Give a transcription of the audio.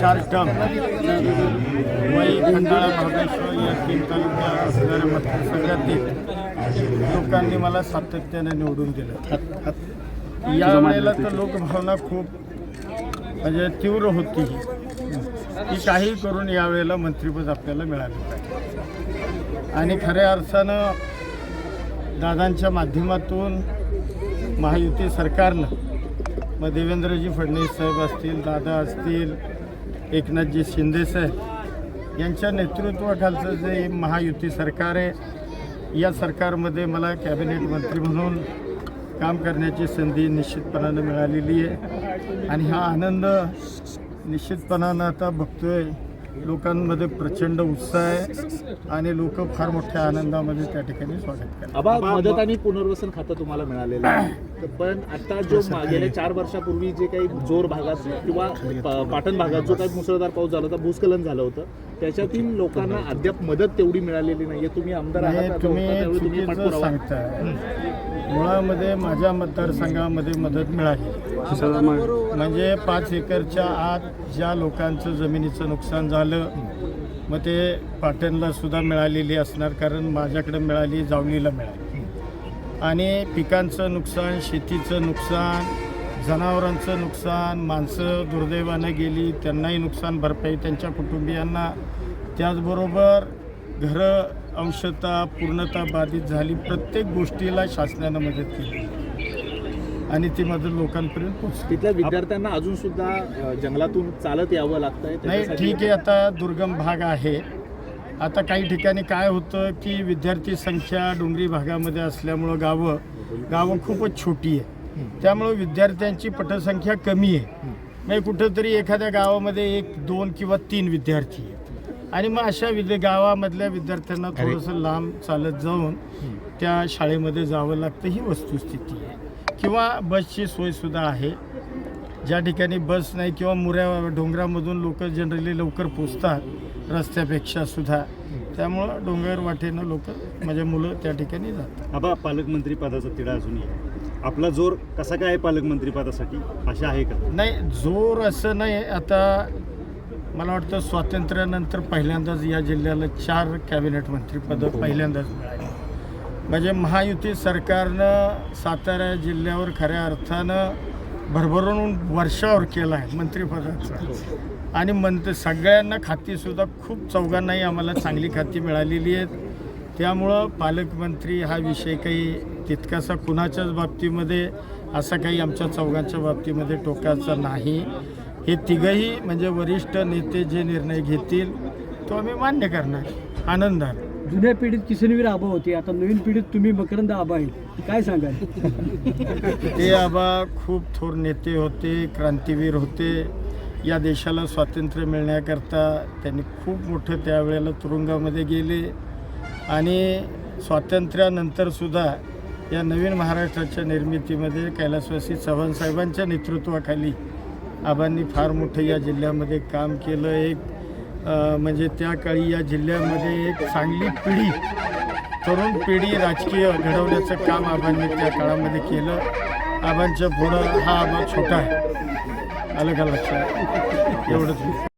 Term Mumbai Khandala Mahabaleshwar या तीन तालुक्या असणाऱ्या मतदारसंघातील लोकांनी मला सातत्याने निवडून दिलं. या वेळेला तर लोकभावना खूप म्हणजे तीव्र होती की काही करून यावेळेला मंत्रिपद आपल्याला मिळाले आणि खऱ्या अर्थानं दादांच्या माध्यमातून महायुती सरकारनं मग देवेंद्रजी फडणवीस साहेब असतील दादा असतील एकनाथजी शिंदेसाहेब यांच्या नेतृत्वाखालचं जे महायुती सरकार आहे या सरकारमध्ये मला कॅबिनेट मंत्री म्हणून काम करण्याची संधी निश्चितपणानं मिळालेली आहे. आणि हा आनंद निश्चितपणानं आता बघतोय. लोकांमध्ये प्रचंड उत्साह आहे आणि लोक फार मोठ्या आनंदामध्ये त्या ठिकाणी स्वागत करतात. आबा मदत आणि पुनर्वसन खातं तुम्हाला मिळालेलं आहे. पण आता जो गेल्या चार वर्षापूर्वी जे काही जोर भागात किंवा पाटण भागात जो काही मुसळधार पाऊस झाला होता भूस्खलन झालं होतं त्याच्यातील लोकांना अद्याप मदत तेवढी मिळालेली नाहीये. तुम्ही आमदार आहात तुम्ही सांगताय. मुळामध्ये माझ्या मतदारसंघामध्ये मदत मिळाली. म्हणजे पाच एकरच्या आत ज्या लोकांचं जमिनीचं नुकसान झालं मग ते पाटणला सुद्धा मिळालेली असणार कारण माझ्याकडे मिळाली जावलीला मिळाली. आणि पिकांचं नुकसान शेतीचं नुकसान जनावरांचं नुकसान माणसं दुर्दैवानं गेली त्यांनाही नुकसान भरपाई त्यांच्या कुटुंबियांना. त्याचबरोबर घरं अंशता पूर्णता बाधित झाली प्रत्येक गोष्टीला शासनानं मदत केली. आणि ती मदत लोकांपर्यंत पोचली तिथल्या विद्यार्थ्यांना अजून सुद्धा जंगलातून चालत यावं लागतंय? नाही ठीक आहे आता दुर्गम भाग आहे. आता काही ठिकाणी काय होतं की विद्यार्थी संख्या डोंगरी भागामध्ये असल्यामुळं गावं गावं खूपच छोटी आहे. त्यामुळं विद्यार्थ्यांची पटसंख्या कमी आहे. म्हणजे कुठंतरी एखाद्या गावामध्ये एक दोन किंवा तीन विद्यार्थी आहेत. आणि मग अशा विद्या गावामधल्या विद्यार्थ्यांना थोडंसं लांब चालत जाऊन त्या शाळेमध्ये जावं लागतं ही वस्तुस्थिती आहे. किंवा बसची सोयसुद्धा आहे. ज्या ठिकाणी बस नाही किंवा मुऱ्या डोंगरामधून लोक जनरली लवकर पोचतात रस्त्यापेक्षा सुद्धा. त्यामुळं डोंगर वाटेनं लोक माझ्या मुलं त्या ठिकाणी जातात. आबा पालकमंत्री पदाचा तिढा अजूनही आहे. आपला जोर कसा काय आहे पालकमंत्री पदासाठी? आहे का? नाही जोर असं नाही. आता मला वाटतं स्वातंत्र्यानंतर पहिल्यांदाच या जिल्ह्याला चार कॅबिनेट मंत्रीपदं पहिल्यांदाच मिळाली. म्हणजे महायुती सरकारनं सातारा जिल्ह्यावर खऱ्या अर्थानं भरभरून वर्षावर केला आहे मंत्रिपदाचा. आणि मंत्र सगळ्यांना खातीसुद्धा खूप चौघांनाही आम्हाला चांगली खाती मिळालेली आहेत. त्यामुळं पालकमंत्री हा विषय काही तितकासा कुणाच्याच बाबतीमध्ये असा काही आमच्या चौघांच्या बाबतीमध्ये टोकाचा नाही. हे तिघही म्हणजे वरिष्ठ नेते जे निर्णय घेतील तो आम्ही मान्य करणार. आनंदाने जुन्या पिढीत किसनवीर आबा होते. आता नवीन पिढीत तुम्ही मकरंद आबा आहे काय सांगाल? ते आबा खूप थोर नेते होते क्रांतीवीर होते. या देशाला स्वातंत्र्य मिळण्याकरता त्यांनी खूप मोठं त्यावेळेला तुरुंगामध्ये गेले. आणि स्वातंत्र्यानंतरसुद्धा या नवीन महाराष्ट्राच्या निर्मितीमध्ये कैलासवासी चव्हाण साहेबांच्या नेतृत्वाखाली आबांनी फार मोठं या जिल्ह्यामध्ये काम केलं. एक म्हणजे त्या काळी या जिल्ह्यामध्ये एक चांगली पिढी तरुण पिढी राजकीय घडवण्याचं काम आबांनी त्या काळामध्ये केलं. आबांच्या पुढं हा आबा छोटा आहे. आलं का लक्षात? एवढंच.